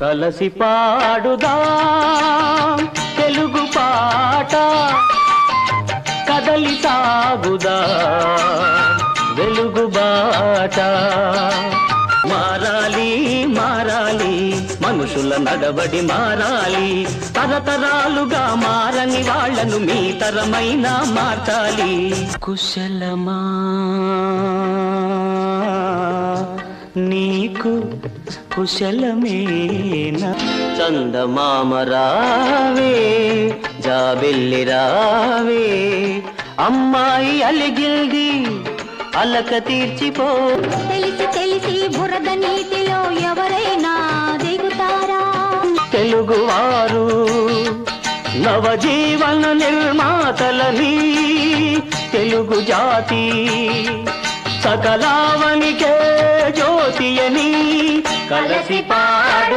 కలసి పాడుదా తెలుగు పాట. కదలి సాగుదా వెలుగు బాట. మారాలి మారాలి మనుషుల నడబడి మారాలి. తరతరాలుగా మారని వాళ్ళను మీ తరమైన మార్చాలి. కుశలమా? నీ నీకు కుశలమేనా? చందమామ రావే జాబిల్లి రావే అమ్మాయి అలిగిల్ది అలక తీర్చిపో. తెలిసి తెలిసి బురద నీటిలో ఎవరైనా దిగుతారా? తెలుగువారు నవజీవన నిర్మాతలని తెలుగు జాతి సకలావనికే వలసి పాడు.